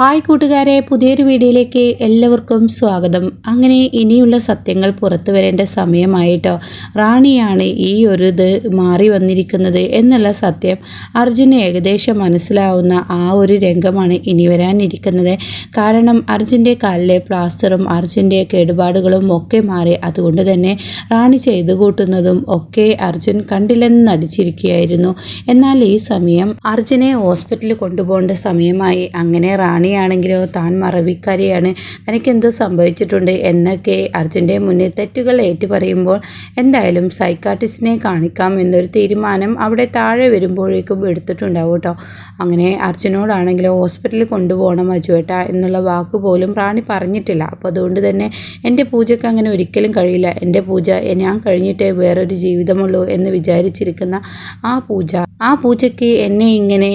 Hi കൂട്ടുകാരെ പുതിയൊരു വീഡിയോയിലേക്ക് എല്ലാവർക്കും സ്വാഗതം. അങ്ങനെ ഇനിയുള്ള സത്യങ്ങൾ പുറത്തു വരേണ്ട സമയമായിട്ടോ. റാണിയാണ് ഈ ഒരു ഇത് മാറി വന്നിരിക്കുന്നത് എന്നുള്ള സത്യം അർജുന് ഏകദേശം മനസ്സിലാവുന്ന ആ ഒരു രംഗമാണ് ഇനി വരാനിരിക്കുന്നത്. കാരണം അർജുന്റെ കാലിലെ പ്ലാസ്റ്ററും അർജുന്റെ കേടുപാടുകളും ഒക്കെ മാറി അതുകൊണ്ട് തന്നെ റാണി ചെയ്തു കൂട്ടുന്നതും ഒക്കെ അർജുൻ കണ്ടില്ലെന്ന് നടിച്ചിരിക്കുകയായിരുന്നു. എന്നാൽ ഈ സമയം അർജുനെ ഹോസ്പിറ്റലിൽ കൊണ്ടുപോകേണ്ട സമയമായി. അങ്ങനെ റാണിയാണെങ്കിലോ താൻ മറവിക്കാരിയാണ്. തനിക്ക് എന്തോ സംഭവിച്ചിട്ടുണ്ട് എന്നൊക്കെ അർജുന്റെ മുന്നിൽ തെറ്റുകൾ ഏറ്റുപറയുമ്പോൾ എന്തായാലും സൈക്കാട്ടിസ്റ്റിനെ കാണിക്കാം എന്നൊരു തീരുമാനം അവിടെ താഴെ വരുമ്പോഴേക്കും എടുത്തിട്ടുണ്ടാവും കേട്ടോ. അങ്ങനെ അർജുനോടാണെങ്കിലോ ഹോസ്പിറ്റലിൽ കൊണ്ടുപോകണം അജുവേട്ട എന്നുള്ള വാക്ക് പോലും റാണി പറഞ്ഞിട്ടില്ല. അപ്പോൾ അതുകൊണ്ട് തന്നെ എന്റെ പൂജയ്ക്ക് അങ്ങനെ ഒരിക്കലും കഴിയില്ല. എന്റെ പൂജ ഞാൻ കഴിഞ്ഞിട്ടേ വേറൊരു ജീവിതമുള്ളൂ എന്ന് വിചാരിച്ചിരിക്കുന്ന ആ പൂജ ആ പൂജയ്ക്ക് എന്നെ ഇങ്ങനെ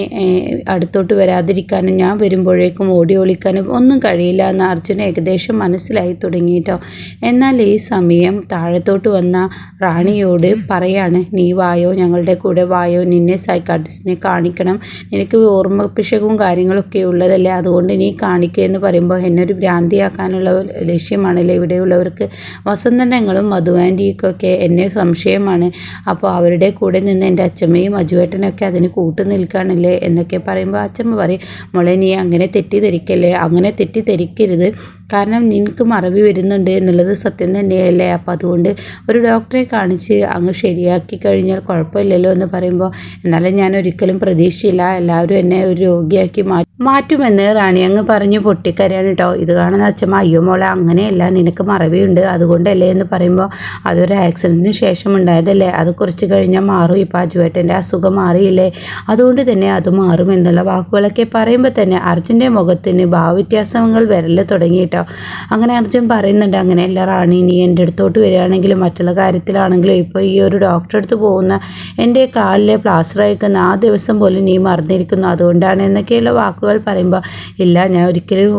അടുത്തോട്ട് വരാതിരിക്കാനും ഞാൻ വരുമ്പോഴേക്കും ഓടി ഒളിക്കാനും ഒന്നും കഴിയില്ല എന്ന് അർജുന ഏകദേശം മനസ്സിലായി തുടങ്ങിയിട്ടോ. എന്നാൽ ഈ സമയം താഴത്തോട്ട് വന്ന റാണിയോട് പറയാണ് നീ വായോ ഞങ്ങളുടെ കൂടെ വായോ നിന്നെ സൈക്കാട്രിസ്റ്റിനെ കാണിക്കണം. നിനക്ക് ഓർമ്മ പിശകും കാര്യങ്ങളൊക്കെ ഉള്ളതല്ലേ അതുകൊണ്ട് നീ കാണിക്കുക എന്ന് പറയുമ്പോൾ എന്നൊരു ഭ്രാന്തിയാക്കാനുള്ള ലക്ഷ്യമാണല്ലേ ഇവിടെയുള്ളവർക്ക്. വസന്തനങ്ങളും മധുവാന്റിക്കൊക്കെ എന്നെ സംശയമാണ്. അപ്പോൾ അവരുടെ കൂടെ നിന്ന് എന്റെ അച്ഛമ്മയും അജുവേട്ടനൊക്കെ അതിന് കൂട്ടു നിൽക്കുകയാണല്ലേ എന്നൊക്കെ പറയുമ്പോൾ അച്ഛമ്മ പറയും മോളെ നീ അങ്ങനെ തെറ്റിദ്ധരിക്കല്ലേ? അങ്ങനെ തെറ്റിദ്ധരിക്കരുത്. കാരണം നിനക്ക് മറവി വരുന്നുണ്ട് എന്നുള്ളത് സത്യം തന്നെയല്ലേ? അപ്പം അതുകൊണ്ട് ഒരു ഡോക്ടറെ കാണിച്ച് അങ്ങ് ശരിയാക്കി കഴിഞ്ഞാൽ കുഴപ്പമില്ലല്ലോ എന്ന് പറയുമ്പോൾ എന്നാലും ഞാൻ ഒരിക്കലും പ്രതീക്ഷയില്ല എല്ലാവരും എന്നെ ഒരു രോഗിയാക്കി മാറ്റി മാറ്റുമെന്ന് റാണി അങ്ങ് പറഞ്ഞു പൊട്ടിക്കരയാണ് കേട്ടോ ഇത് കാണുന്ന അച്ഛമ്മ അയ്യോ മോളെ അങ്ങനെയല്ല. നിനക്ക് മറവിയുണ്ട്. അതുകൊണ്ടല്ലേ? എന്ന് പറയുമ്പോൾ അതൊരു ആക്സിഡന്റിന് ശേഷം ഉണ്ടായതല്ലേ? അത് കുറച്ച് കഴിഞ്ഞാൽ മാറും. ഇപ്പോൾ അജുവേട്ടന്റെ അസുഖം മാറിയില്ലേ? അതുകൊണ്ട് തന്നെ അത് മാറും എന്നുള്ള വാക്കുകളൊക്കെ പറയുമ്പോൾ തന്നെ അർജുന്റെ മുഖത്തിന് ഭാവവ്യത്യാസങ്ങൾ വരൽ തുടങ്ങി കേട്ടോ അങ്ങനെ അർജുൻ പറയുന്നുണ്ട് അങ്ങനെയല്ല റാണി നീ എന്റെ അടുത്തോട്ട് വരികയാണെങ്കിലും മറ്റുള്ള കാര്യത്തിലാണെങ്കിലും ഇപ്പോൾ ഈ ഒരു ഡോക്ടറെ അടുത്ത് പോകുന്ന എന്റെ കാലിലെ പ്ലാസ്റ്റർ അയക്കുന്ന ആ ദിവസം പോലും നീ മറന്നിരിക്കുന്നു. അതുകൊണ്ടാണ് എന്നൊക്കെയുള്ള വാക്കുകൾ പറയുമ്പോൾ ഇല്ല ഞാൻ ഒരിക്കലും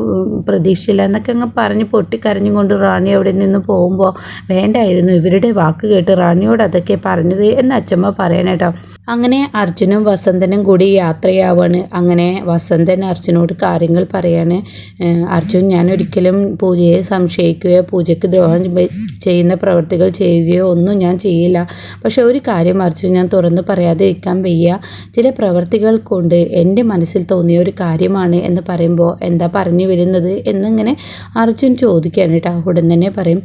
പ്രതീക്ഷയില്ല എന്നൊക്കെ അങ്ങ് പറഞ്ഞ് പൊട്ടിക്കരഞ്ഞും കൊണ്ട് റാണി അവിടെ നിന്ന് പോകുമ്പോൾ വേണ്ടായിരുന്നു ഇവരുടെ വാക്ക് കേട്ട് റാണിയോട് അതൊക്കെ പറഞ്ഞത് എന്ന് അച്ഛമ്മ പറയണേട്ടോ അങ്ങനെ അർജുനും വസന്തനും കൂടി യാത്രയാവാണ്. അങ്ങനെ വസന്തൻ അർജുനോട് കാര്യങ്ങൾ പറയാണ്. അർജുൻ ഞാൻ ഒരിക്കലും പൂജയെ സംശയിക്കുകയോ പൂജയ്ക്ക് ദ്രോഹം ചെയ്യുന്ന പ്രവൃത്തികൾ ചെയ്യുകയോ ഒന്നും ഞാൻ ചെയ്യില്ല. പക്ഷെ ഒരു കാര്യം അർജുൻ ഞാൻ തുറന്നു പറയാതിരിക്കാൻ വയ്യ. ചില പ്രവൃത്തികൾ കൊണ്ട് എന്റെ മനസ്സിൽ തോന്നിയ ഒരു കാര്യമാണ് എന്ന് പറയുമ്പോൾ എന്താ പറഞ്ഞു വരുന്നത് എന്നിങ്ങനെ അർജുൻ ചോദിക്കുകയാണ് കേട്ടോ. ഉടൻ തന്നെ പറയും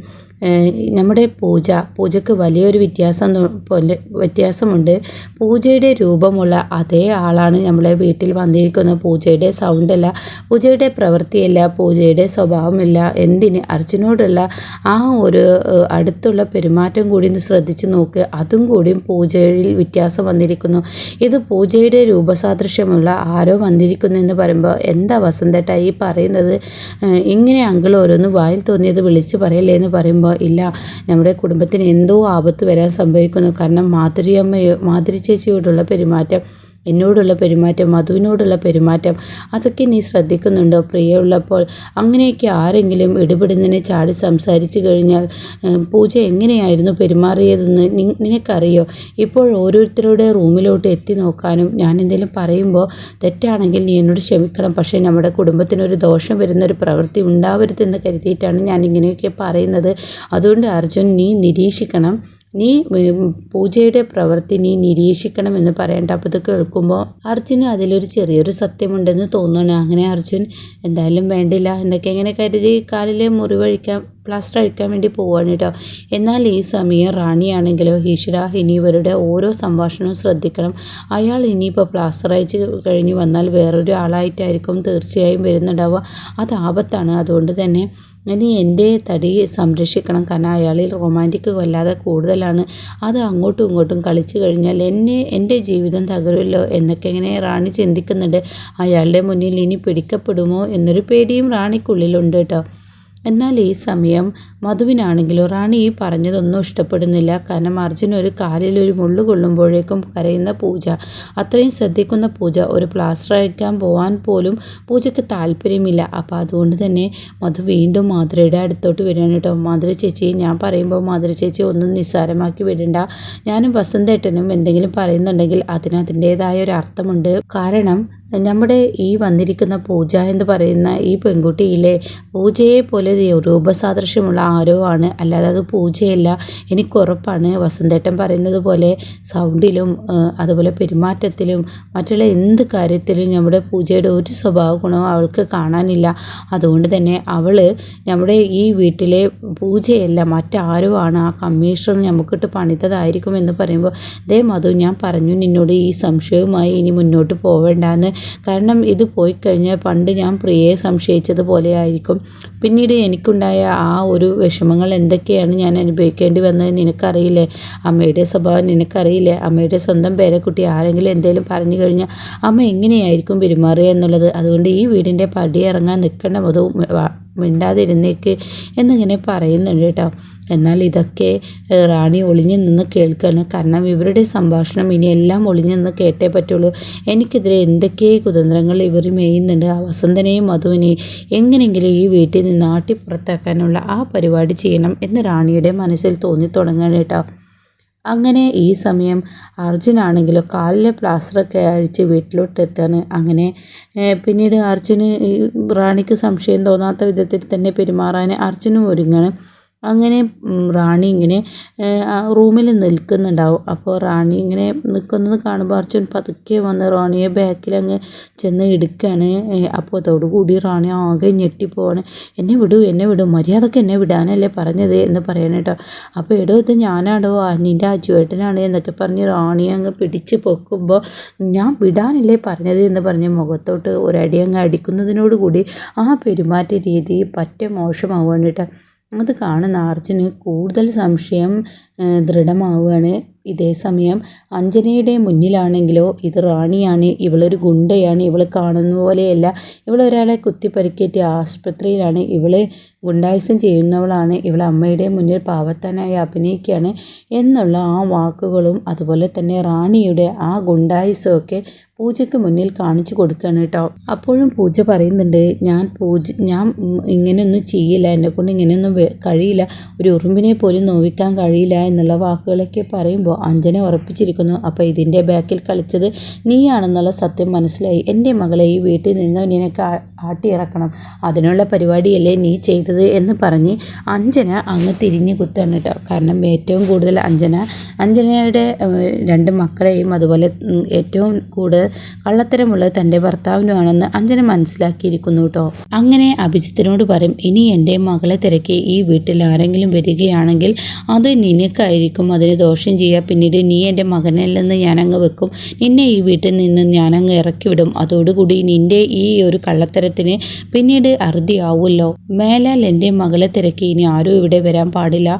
നമ്മുടെ പൂജ പൂജയ്ക്ക് വലിയൊരു വ്യത്യാസം പോലെ വ്യത്യാസമുണ്ട്. പൂജയുടെ രൂപമുള്ള അതേ ആളാണ് നമ്മളെ വീട്ടിൽ വന്നിരിക്കുന്ന പൂജയുടെ സൗണ്ടല്ല പൂജയുടെ പ്രവൃത്തിയല്ല പൂജയുടെ സ്വഭാവമില്ല. എന്തിന്? അർജുനോടുള്ള ആ ഒരു അടുത്തുള്ള പെരുമാറ്റം കൂടി ഒന്ന് ശ്രദ്ധിച്ചു നോക്ക്. അതും കൂടിയും പൂജയിൽ വ്യത്യാസം വന്നിരിക്കുന്നു. ഇത് പൂജയുടെ രൂപസാദൃശ്യമുള്ള ആരോ വന്നിരിക്കുന്നു എന്ന് പറയുമ്പോൾ എന്താ വസന്തേട്ട ഈ പറയുന്നത്? ഇങ്ങനെ അങ്കിൾ ഓരോന്ന് വായിൽ തോന്നിയത് വിളിച്ച് പറയല്ലേ എന്ന് പറയുമ്പോൾ ഇല്ല നമ്മുടെ കുടുംബത്തിന് എന്തോ ആപത്ത് വരാൻ സംഭവിക്കുന്നു. കാരണം മാധുരിയമ്മയോ മാതൃ ചേച്ചിയോടുള്ള പെരുമാറ്റം എന്നോടുള്ള പെരുമാറ്റം മധുവിനോടുള്ള പെരുമാറ്റം അതൊക്കെ നീ ശ്രദ്ധിക്കുന്നുണ്ടോ? പ്രിയമുള്ളപ്പോൾ അങ്ങനെയൊക്കെ ആരെങ്കിലും ഇടപെടുന്നതിനെ ചാടി സംസാരിച്ചു കഴിഞ്ഞാൽ പൂജ എങ്ങനെയായിരുന്നു പെരുമാറിയതെന്ന് നിനക്കറിയോ? ഇപ്പോൾ ഓരോരുത്തരുടെ റൂമിലോട്ട് എത്തി നോക്കാനും ഞാൻ എന്തെങ്കിലും പറയുമ്പോൾ തെറ്റാണെങ്കിൽ നീ എന്നോട് ക്ഷമിക്കണം. പക്ഷേ നമ്മുടെ കുടുംബത്തിനൊരു ദോഷം വരുന്ന ഒരു പ്രവൃത്തി ഉണ്ടാവരുതെന്ന് കരുതിയിട്ടാണ് ഞാൻ ഇങ്ങനെയൊക്കെ പറയുന്നത്. അതുകൊണ്ട് അർജുൻ നീ നിരീക്ഷിക്കണം. നീ പൂജയുടെ പ്രവൃത്തി നീ നിരീക്ഷിക്കണം എന്ന് പറയേണ്ട. അപ്പോൾ ഇത് കേൾക്കുമ്പോൾ അർജുന് അതിലൊരു ചെറിയൊരു സത്യമുണ്ടെന്ന് തോന്നുകയാണ് അങ്ങനെ അർജുൻ എന്തായാലും വേണ്ടില്ല എന്നൊക്കെ എങ്ങനെ കരുതി കാലിലെ മുറിവഴിക്കാൻ പ്ലാസ്റ്റർ അഴിക്കാൻ വേണ്ടി പോവാണ് കേട്ടോ. എന്നാൽ ഈ സമയം റാണിയാണെങ്കിലോ ഈശ്വര ഇനി ഇവരുടെ ഓരോ സംഭാഷണവും ശ്രദ്ധിക്കണം. അയാൾ ഇനിയിപ്പോൾ പ്ലാസ്റ്റർ അയച്ച് കഴിഞ്ഞ് വന്നാൽ വേറൊരു ആളായിട്ടായിരിക്കും തീർച്ചയായും വരുന്നുണ്ടാവുക. അത് ആപത്താണ്. അതുകൊണ്ട് തന്നെ ഇനി എന്റെ തടി സംരക്ഷിക്കണം. കാരണം അയാളിൽ റൊമാന്റിക് വല്ലാതെ കൂടുതലാണ്. അത് അങ്ങോട്ടും ഇങ്ങോട്ടും കളിച്ചു കഴിഞ്ഞാൽ എന്നെ എന്റെ ജീവിതം തകരുമല്ലോ എന്നൊക്കെ ഇങ്ങനെ റാണി ചിന്തിക്കുന്നുണ്ട്. അയാളുടെ മുന്നിൽ ഇനി പിടിക്കപ്പെടുമോ എന്നൊരു പേടിയും റാണിക്കുള്ളിലുണ്ട് കേട്ടോ. എന്നാൽ ഈ സമയം മധുവിനാണെങ്കിലും റാണി ഈ പറഞ്ഞതൊന്നും ഇഷ്ടപ്പെടുന്നില്ല. കാരണം അർജുൻ ഒരു കാലിൽ ഒരു മുള്ളു കൊള്ളുമ്പോഴേക്കും കരയുന്ന പൂജ അത്രയും ശ്രദ്ധിക്കുന്ന പൂജ ഒരു പ്ലാസ്റ്റർ അയക്കാൻ പോവാൻ പോലും പൂജയ്ക്ക് താല്പര്യമില്ല. അപ്പോൾ അതുകൊണ്ട് തന്നെ മധു വീണ്ടും മാധുരയുടെ അടുത്തോട്ട് വരികയാണ് കേട്ടോ. മാധുര ചേച്ചി ഞാൻ പറയുമ്പോൾ മാധുര ചേച്ചി ഒന്നും നിസ്സാരമാക്കി വിടണ്ട. ഞാനും വസന്തേട്ടനും എന്തെങ്കിലും പറയുന്നുണ്ടെങ്കിൽ അതിന് അതിന്റേതായ ഒരു അർത്ഥമുണ്ട്. കാരണം നമ്മുടെ ഈ വന്നിരിക്കുന്ന പൂജ എന്ന് പറയുന്ന ഈ പെൺകുട്ടിയിലെ പൂജയെ പോലെ രൂപസാദൃശ്യമുള്ള ആരോ ആണ് അല്ലാതെ അത് പൂജയല്ല. എനിക്ക് എനിക്കുറപ്പാണ് വസന്തേട്ടൻ പറയുന്നത് പോലെ സൗണ്ടിലും അതുപോലെ പെരുമാറ്റത്തിലും മറ്റുള്ള എന്ത് കാര്യത്തിലും നമ്മുടെ പൂജയുടെ ഒരു സ്വഭാവ ഗുണവും അവൾക്ക് കാണാനില്ല. അതുകൊണ്ട് തന്നെ അവൾ നമ്മുടെ ഈ വീട്ടിലെ പൂജയല്ല മറ്റാരോ ആണ് ആ കമ്മീഷണർ നമുക്കിട്ട് പണിതതായിരിക്കും എന്ന് പറയുമ്പോൾ ദേ മധു ഞാൻ പറഞ്ഞു നിന്നോട് ഈ സംശയവുമായി ഇനി മുന്നോട്ട് പോവേണ്ടെന്ന്. കാരണം ഇത് പോയി കഴിഞ്ഞാൽ പണ്ട് ഞാൻ പ്രിയയെ സംശയിച്ചതുപോലെ ആയിരിക്കും. പിന്നീട് എനിക്കുണ്ടായ ആ ഒരു വിഷമങ്ങൾ എന്തൊക്കെയാണ് ഞാൻ അനുഭവിക്കേണ്ടി വന്നത് നിനക്കറിയില്ലേ? അമ്മയുടെ സ്വഭാവം നിനക്കറിയില്ലേ? അമ്മയുടെ സ്വന്തം പേരക്കുട്ടി ആരെങ്കിലും എന്തെങ്കിലും പറഞ്ഞു കഴിഞ്ഞാൽ അമ്മ എങ്ങനെയായിരിക്കും പെരുമാറുക എന്നുള്ളത്. അതുകൊണ്ട് ഈ വീടിന്റെ പടിയിറങ്ങാൻ നിൽക്കേണ്ട മതവും മിണ്ടാതിരുന്നേക്ക് എന്നിങ്ങനെ പറയുന്നുണ്ട് കേട്ടോ. എന്നാൽ ഇതൊക്കെ റാണി ഒളിഞ്ഞു നിന്ന് കേൾക്കുകയാണ്. കാരണം ഇവരുടെ സംഭാഷണം ഇനി എല്ലാം ഒളിഞ്ഞു നിന്ന് കേട്ടേ പറ്റുള്ളൂ. എനിക്കെതിരെ എന്തൊക്കെ കുതന്ത്രങ്ങൾ ഇവർ മെയ്യുന്നുണ്ട്. ആ വസന്തനെയും മധുവിനെയും എങ്ങനെയെങ്കിലും ഈ വീട്ടിൽ നിന്ന് നാട്ടി പുറത്താക്കാനുള്ള ആ പരിപാടി ചെയ്യണം എന്ന് റാണിയുടെ മനസ്സിൽ തോന്നി തുടങ്ങുകയാണ് കേട്ടോ. അങ്ങനെ ഈ സമയം അർജുനാണെങ്കിലോ കാലിലെ പ്ലാസ്റ്ററൊക്കെ അഴിച്ച് വീട്ടിലോട്ട് എത്താണ് അങ്ങനെ പിന്നീട് അർജുന് ഈ റാണിക്ക് സംശയം തോന്നാത്ത വിധത്തിൽ തന്നെ പെരുമാറാൻ അർജുനും ഒരുങ്ങാണ്. അങ്ങനെ റാണി ഇങ്ങനെ റൂമിൽ നിൽക്കുന്നുണ്ടാവും. അപ്പോൾ റാണി ഇങ്ങനെ നിൽക്കുന്നത് കാണുമ്പോൾ അർജുൻ പതുക്കെ വന്ന് റാണിയെ ബാക്കിൽ അങ്ങ് ചെന്ന് എടുക്കുകയാണ് അപ്പോൾ അതോടുകൂടി റാണി ആകെ ഞെട്ടിപ്പോവാണ്. എന്നെ വിടൂ എന്നെ വിടൂ മര്യാദയ്ക്ക് എന്നെ വിടാനല്ലേ പറഞ്ഞത്? എന്ന് പറയണം കേട്ടോ. അപ്പോൾ എടോ ഇത് ഞാനാടോ നിന്റെ അജുവേട്ടനാണ്? എന്നൊക്കെ പറഞ്ഞ് റാണി അങ്ങ് പിടിച്ച് പൊക്കുമ്പോൾ ഞാൻ വിടാനല്ലേ പറഞ്ഞത്? എന്ന് പറഞ്ഞ് മുഖത്തോട്ട് ഒരടി അങ്ങ് അടിക്കുന്നതിനോടുകൂടി ആ പെരുമാറ്റ രീതി പറ്റ മോശമാവുകയാണ് കേട്ടോ. അത് കാണുന്ന ആർച്ചിന് കൂടുതൽ സംശയം ദൃഢമാവുകയാണ്. ഇതേ സമയം അഞ്ജനയുടെ മുന്നിലാണെങ്കിലോ ഇത് റാണിയാണ് ഇവളൊരു ഗുണ്ടയാണ് ഇവൾ കാണുന്ന പോലെയല്ല. ഇവളൊരാളെ ഒരാളെ ആശുപത്രിയിലാണ്. ആസ്പത്രിയിലാണ് ഇവൾ ഗുണ്ടായുസം ചെയ്യുന്നവളാണ്. ഇവൾ അമ്മയുടെ മുന്നിൽ പാവത്താനായി അഭിനയിക്കുകയാണ്. എന്നുള്ള ആ വാക്കുകളും അതുപോലെ തന്നെ റാണിയുടെ ആ ഗുണ്ടായുസമൊക്കെ പൂജയ്ക്ക് മുന്നിൽ കാണിച്ചു കൊടുക്കുകയാണ് കേട്ടോ. അപ്പോഴും പൂജ പറയുന്നുണ്ട് ഞാൻ പൂജ ഞാൻ ഇങ്ങനെയൊന്നും ചെയ്യില്ല എന്നെക്കൊണ്ട് ഇങ്ങനെയൊന്നും കഴിയില്ല ഒരു ഉറുമ്പിനെ പോലും നോവിക്കാൻ കഴിയില്ല എന്നുള്ള വാക്കുകളൊക്കെ പറയുമ്പോൾ അഞ്ജന ഉറപ്പിച്ചിരിക്കുന്നു അപ്പോൾ ഇതിന്റെ ബാക്കിൽ കളിച്ചത് നീയാണെന്നുള്ള സത്യം മനസ്സിലായി. എന്റെ മകളെ ഈ വീട്ടിൽ നിന്ന് നിനക്ക് ആട്ടിയിറക്കണം. അതിനുള്ള പരിപാടിയല്ലേ നീ ചെയ്തത് എന്ന് പറഞ്ഞ് അഞ്ജന അങ്ങ് തിരിഞ്ഞ് കുത്താണ് കേട്ടോ. കാരണം ഏറ്റവും കൂടുതൽ അഞ്ജന അഞ്ജനയുടെ രണ്ട് മക്കളെയും അതുപോലെ ഏറ്റവും കൂടുതൽ കള്ളത്തരമുള്ളത് തന്റെ ഭർത്താവിനുമാണെന്ന് അഞ്ജന മനസ്സിലാക്കിയിരിക്കുന്നു കേട്ടോ അങ്ങനെ അഭിജിത്തിനോട് പറയും ഇനി എന്റെ മകളെ തിരക്കി ഈ വീട്ടിൽ ആരെങ്കിലും വരികയാണെങ്കിൽ അത് നിനക്കായിരിക്കും. അതിന് ദോഷം ചെയ്യുക പിന്നീട് നീ എന്റെ മകനല്ലെന്ന് ഞാനങ്ങ് വെക്കും. നിന്നെ ഈ വീട്ടിൽ നിന്ന് ഞാനങ്ങ് ഇറക്കി വിടും. അതോടുകൂടി നിന്റെ ഈ ഒരു കള്ളത്തരത്തിന് പിന്നീട് അറുതിയാവുമല്ലോ മേലാൽ എന്റെ മകളെ തിരക്കി. ഇനി ആരും ഇവിടെ വരാൻ പാടില്ല.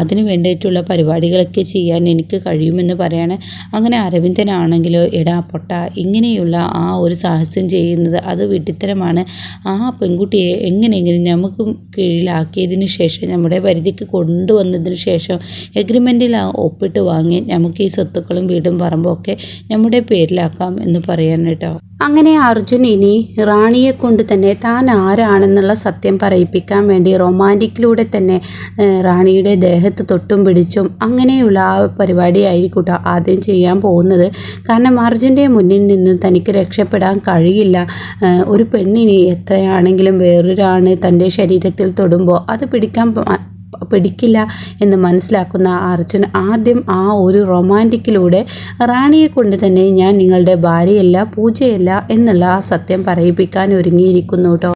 അതിന് വേണ്ടിയിട്ടുള്ള പരിപാടികളൊക്കെ ചെയ്യാൻ എനിക്ക് കഴിയുമെന്ന് പറയാണ്. അങ്ങനെ അരവിന്ദനാണെങ്കിലോ എടാ പൊട്ട ഇങ്ങനെയുള്ള ആ ഒരു സാഹസ്യം ചെയ്യുന്നത് അത് വിഡിത്തരമാണ് ആ പെൺകുട്ടിയെ എങ്ങനെയെങ്കിലും നമുക്ക് കീഴിലാക്കിയതിന് ശേഷം നമ്മുടെ പരിധിക്ക് കൊണ്ടുവന്നതിന് ശേഷം എഗ്രിമെന്റിൽ ഒപ്പിട്ട് വാങ്ങി നമുക്ക് ഈ സ്വത്തുക്കളും വീടും പറമ്പും ഒക്കെ നമ്മുടെ പേരിലാക്കാം എന്ന് പറയാൻ കേട്ടോ. അങ്ങനെ അർജുൻ ഇനി റാണിയെ കൊണ്ട് തന്നെ താൻ ആരാണെന്നുള്ള സത്യം പറയിപ്പിക്കാൻ വേണ്ടി റൊമാന്റിക്കിലൂടെ തന്നെ റാണിയുടെ ദേഹത്ത് തൊട്ടും പിടിച്ചും അങ്ങനെയുള്ള ആ പരിപാടിയായിരിക്കട്ടോ ആദ്യം ചെയ്യാൻ പോകുന്നത്. കാരണം അർജുന്റെ മുന്നിൽ നിന്ന് തനിക്ക് രക്ഷപ്പെടാൻ കഴിയില്ല. ഒരു പെണ്ണിനെ എത്രയാണെങ്കിലും വേറൊരാണ് തന്റെ ശരീരത്തിൽ തൊടുമ്പോൾ അത് പിടിക്കാൻ പിടിക്കില്ല എന്ന് മനസ്സിലാക്കുന്ന അർജുൻ ആദ്യം ആ ഒരു റൊമാന്റിക്കിലൂടെ റാണിയെ കൊണ്ട് തന്നെ ഞാൻ നിങ്ങളുടെ ഭാര്യയല്ല പൂജയല്ല എന്നുള്ള ആ സത്യം പറയിപ്പിക്കാൻ ഒരുങ്ങിയിരിക്കുന്നു കേട്ടോ.